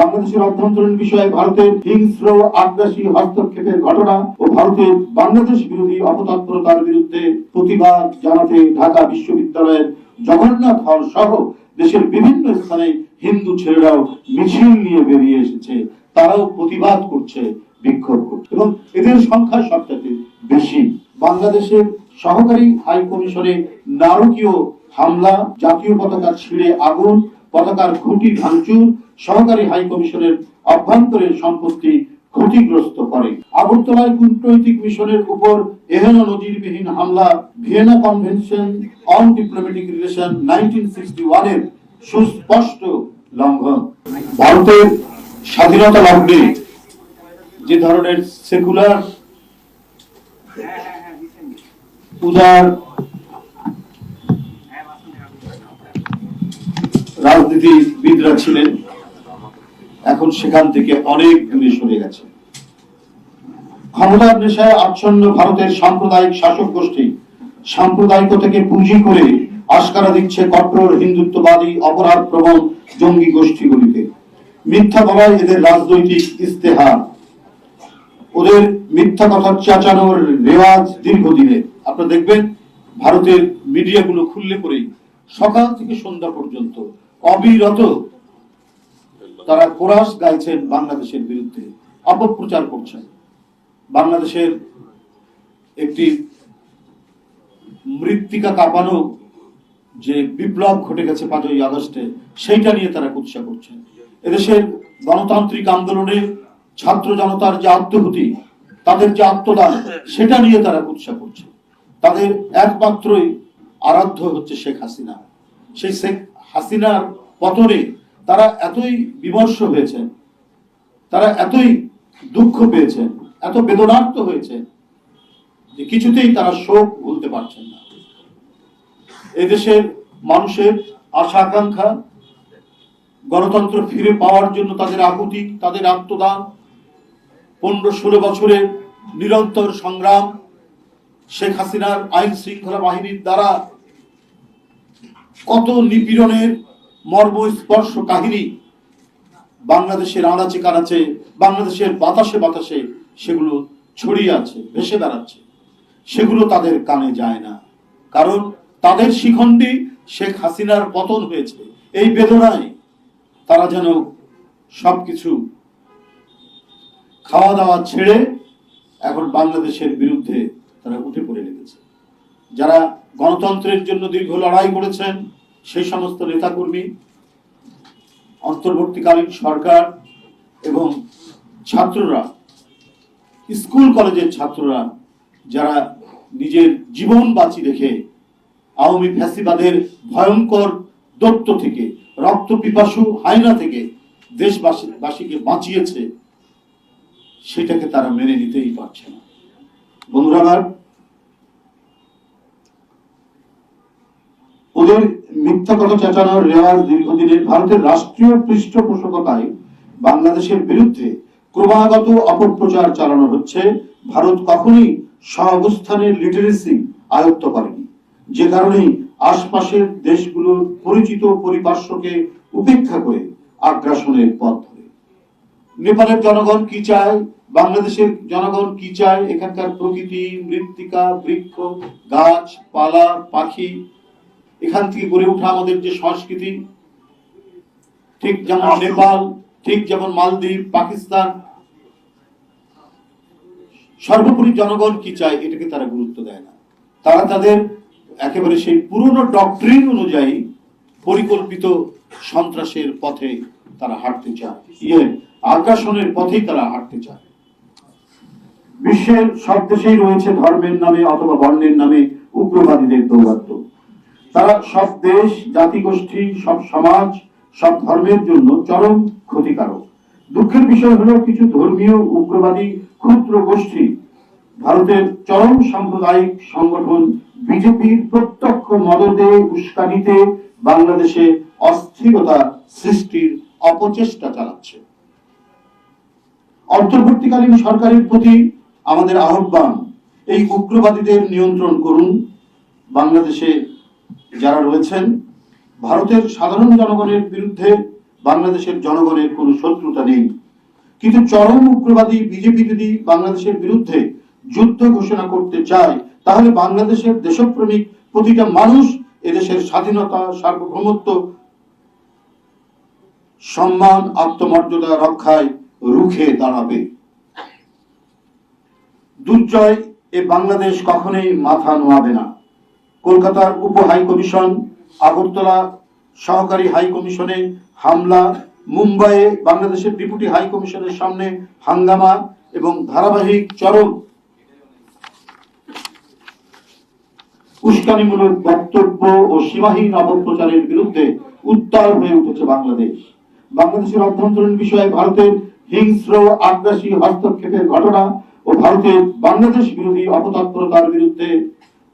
বাংলাদেশের অভ্যন্তরীণ বিষয়ে ভারতের হিংস্র, আগ্রাসী হস্তক্ষেপের ঘটনা ও ভারতের বাংলাদেশ বিরোধী অপতৎপরতার বিরুদ্ধে প্রতিবাদ জানাতে ঢাকা বিশ্ববিদ্যালয়ের জগন্নাথ হল সহ দেশের বিভিন্ন স্থানে হিন্দু ছেলেরাও মিছিল নিয়ে বেরিয়ে এসেছে। তারাও প্রতিবাদ করছে, বিক্ষোভ করছে। এবং এদের সংখ্যা সবচেয়ে বেশি। বাংলাদেশের সহকারী হাই কমিশনে নারকীয় হামলা, জাতীয় পতাকা ছিঁড়ে আগুন, পতাকার খুঁটি ভাঙচুর সহকারী হাই কমিশনের অভ্যন্তরীণ সম্পত্তি ক্ষতিগ্রস্ত করে। আগরতলায় কূটনৈতিক মিশনের উপর এহেন নজিরবিহীন হামলা, Vienna convention on diplomatic relation nineteen ওয়ানের সুস্পষ্ট লঙ্ঘন। ভারতের স্বাধীনতা লগ্নে যে ধরনের সেকুলার উদার রাজনীতিবিদরা ছিলেন এখন সেখান থেকে অনেক দূরে সরে গেছে। ক্ষমতার নেশায় আচ্ছন্ন ভারতের সাম্প্রদায়িক শাসক গোষ্ঠী সাম্প্রদায়িকতাকে পুঁজি করে আস্কারা দিচ্ছে কট্টর হিন্দুত্ববাদী অপরাধ প্রবণ জঙ্গি গোষ্ঠীগুলিকে। মিথ্যা বলায় এদের রাজনৈতিক ইস্তেহার ওদের মিথ্যা কথা চাচানোর রেওয়াজ দীর্ঘদিনে। আপনারা দেখবেন, ভারতের মিডিয়াগুলো খুললে পরেই সকাল থেকে সন্ধ্যা পর্যন্ত অবিরত তারা কোরাস গাইছেন বাংলাদেশের বিরুদ্ধে, অপপ্রচার করছেন। বাংলাদেশের একটি মৃত্তিকা কাঁপানো যে বিপ্লব ঘটে গেছে পাঁচই আগস্টে, সেইটা নিয়ে তারা কুৎসা করছেন। এদেশের গণতান্ত্রিক আন্দোলনে ছাত্র জনতার যে আত্মভূতি তাদের যে আত্মদান, সেটা নিয়ে তারা কুৎসা করছে। তাদের একমাত্রই আরাধ্য হচ্ছে শেখ হাসিনা। সেই শেখ হাসিনার পতনে তারা এতই বিমর্ষ হয়েছেন, তারা এতই দুঃখ পেয়েছেন, এত বেদনার্ত হয়েছে যে কিছুতেই তারা শোক ভুলতে পারছেন না। এদেশের মানুষের আশা আকাঙ্ক্ষা, গণতন্ত্র ফিরে পাওয়ার জন্য তাদের আকুতি তাদের আত্মদান পনেরো ষোলো বছরের নিরন্তর সংগ্রাম, শেখ হাসিনার আইন শৃঙ্খলা বাহিনীর দ্বারা কত নিপীড়নের মর্মস্পর্শ কাহিনী বাংলাদেশের আনাচে কানাচে, বাংলাদেশের বাতাসে বাতাসে সেগুলো ছড়িয়ে আছে, ভেসে বেড়াচ্ছে। সেগুলো তাদের কানে যায় না। কারণ তাদের শিখণ্ডী শেখ হাসিনার পতন হয়েছে। এই বেদনায় তারা যেন সবকিছু খাওয়া দাওয়া ছেড়ে এখন বাংলাদেশের বিরুদ্ধে তারা উঠে পড়ে লেগেছে। যারা গণতন্ত্রের জন্য দীর্ঘ লড়াই করেছেন সেই সমস্ত নেতাকর্মী, অন্তর্বর্তীকালীন সরকার এবং ছাত্ররা, স্কুল কলেজের ছাত্ররা, যারা নিজের জীবন বাঁচি রেখে আওয়ামী ফ্যাসিবাদের ভয়ঙ্কর দত্ত থেকে, রক্ত পিপাসু হায়না থেকে দেশবাসী, বাসীকে বাঁচিয়েছে, সেটাকে তারা মেনে নিতেই পারছে না। বন্ধুরা ওদের মিথ্যা কথা চেঁচানোর রেওয়াজ দীর্ঘদিনের ভারতের রাষ্ট্রীয় পৃষ্ঠপোষকতায় বাংলাদেশের বিরুদ্ধে ক্রমাগত অপপ্রচার চালানো হচ্ছে, ভারত কখনই সহাবস্থানের লিটারেসি আয়ত্ত করেনি। যে কারণেই আশপাশের দেশগুলোর পরিচিত পরিপার্শ্বকে উপেক্ষা করে আগ্রাসনের পথ ধরে। নেপালের জনগণ কি চায়? বাংলাদেশের জনগণ কি চায়? এখানকার প্রকৃতি, মৃত্তিকা, বৃক্ষ, গাছ, পালা, পাখি এখান থেকে গড়ে ওঠা আমাদের যে সংস্কৃতি, ঠিক যেমন নেপাল, ঠিক যেমন মালদ্বীপ, পাকিস্তান, সর্বোপরি জনগণ কি চায় এটাকে তারা গুরুত্ব দেয় না। তারা তাদের একেবারে সেই পুরনো ডক্ট্রিন অনুযায়ী পরিকল্পিত সন্ত্রাসের পথে তারা হাঁটতে চায়। ইয়ে আগ্রাসনের পথেই তারা হাঁটতে চায়। বিশ্বের সব দেশেই রয়েছে ধর্মের নামে অথবা বর্ণের নামে উগ্রবাদীদের দৌরাত্ম্য। তারা সব দেশ জাতিগোষ্ঠী সব সমাজ, সব ধর্মের জন্য চরম ক্ষতিকারক। দুঃখের বিষয় হলো কিছু ধর্মীয় উগ্রবাদী ক্ষুদ্র গোষ্ঠী। ভারতের চরম সাম্প্রদায়িক সংগঠন বিজেপির প্রত্যক্ষ মদতে উস্কানিতে বাংলাদেশে অস্থিরতা সৃষ্টির অপচেষ্টা চালাচ্ছে। অন্তর্বর্তীকালীন সরকারের প্রতি আমাদের আহ্বান, এই উগ্রবাদীদের নিয়ন্ত্রণ করুন। বাংলাদেশে যারা রয়েছেন, ভারতের সাধারণ জনগণের বিরুদ্ধে বাংলাদেশের জনগণের কোনো শত্রুতা নেই। কিন্তু চরম উগ্রবাদী বিজেপি যদি বাংলাদেশের বিরুদ্ধে যুদ্ধ ঘোষণা করতে চায়, তাহলে বাংলাদেশের দেশপ্রেমিক প্রতিটা মানুষ এদেশের স্বাধীনতা, সার্বভৌমত্ব, সম্মান, আত্মমর্যাদা রক্ষায় রুখে দাঁড়াবে। দুর্জয়, এ বাংলাদেশ কখনোই মাথা নোয়াবে না। কলকাতার উপ হাই কমিশন, আগরতলা সহকারী হাই কমিশনে হামলা, মুম্বাইয়ে বাংলাদেশের ডেপুটি হাই কমিশনের সামনে হাঙ্গামা এবং ধারাবাহিক চরম উস্কানিমূলক বক্তব্য ও সীমাহীন অপপ্রচারের বিরুদ্ধে উত্তাল হয়ে উঠেছে বাংলাদেশ। বাংলাদেশের অভ্যন্তরীণ বিষয়ে ভারতের হিংস্র, আগ্রাসী হস্তক্ষেপের ঘটনা ও ভারতের বাংলাদেশ বিরোধী অপতৎপরতার বিরুদ্ধে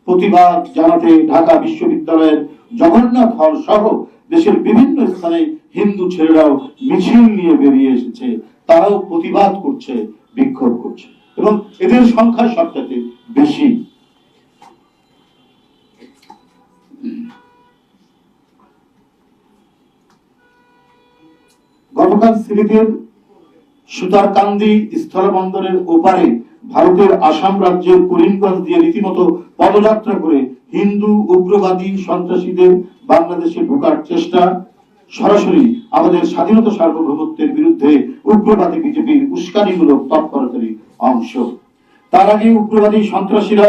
প্রতিবাদ জানাতে ঢাকা বিশ্ববিদ্যালয়ের জগন্নাথ হল সহ দেশের বিভিন্ন স্থানে হিন্দু ছেলেরাও মিছিল নিয়ে বেরিয়ে এসেছে। তারাও প্রতিবাদ করছে, বিক্ষোভ করছে এবং এদের সংখ্যা সবচাইতে বেশি। গতকাল সিলেটের সুতারকান্দি স্থলবন্দরের ওপারে ভারতের আসাম রাজ্যের করিমগঞ্জ দিয়ে রীতিমতো পদযাত্রা করে হিন্দু, উগ্রবাদী সন্ত্রাসীদের বাংলাদেশে ঢোকার চেষ্টা, সরাসরি আমাদের স্বাধীনতা সার্বভৌমত্বের বিরুদ্ধে উগ্রবাদী বিজেপির উস্কানিমূলক তৎপরতারই অংশ। তার আগে উগ্রবাদী সন্ত্রাসীরা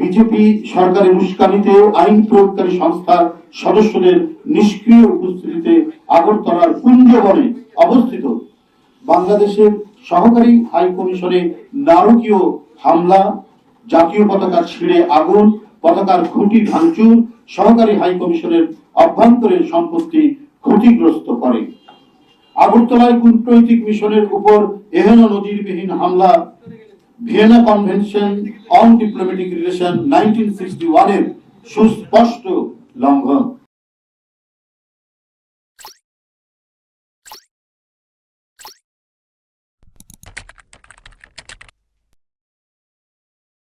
বিজেপি সরকারের উস্কানিতে আইন প্রয়োগকারী সংস্থার সদস্যদের নিষ্ক্রিয় উপস্থিতিতে আগরতলার কুঞ্জবনে অবস্থিত বাংলাদেশের সহকারী হাই কমিশনে নারকীয় হামলা, জাতীয় পতাকা ছিঁড়ে আগুন, পতাকার খুঁটি ভাঙচুর, সহকারী হাই কমিশনের অভ্যন্তরীণ সম্পত্তি ক্ষতিগ্রস্ত করে। আগরতলায় কূটনৈতিক মিশনের উপর এহেন নজিরবিহীন হামলা। Vienna convention on diplomatic relation nineteen sixty ওয়ানের সুস্পষ্ট লঙ্ঘন।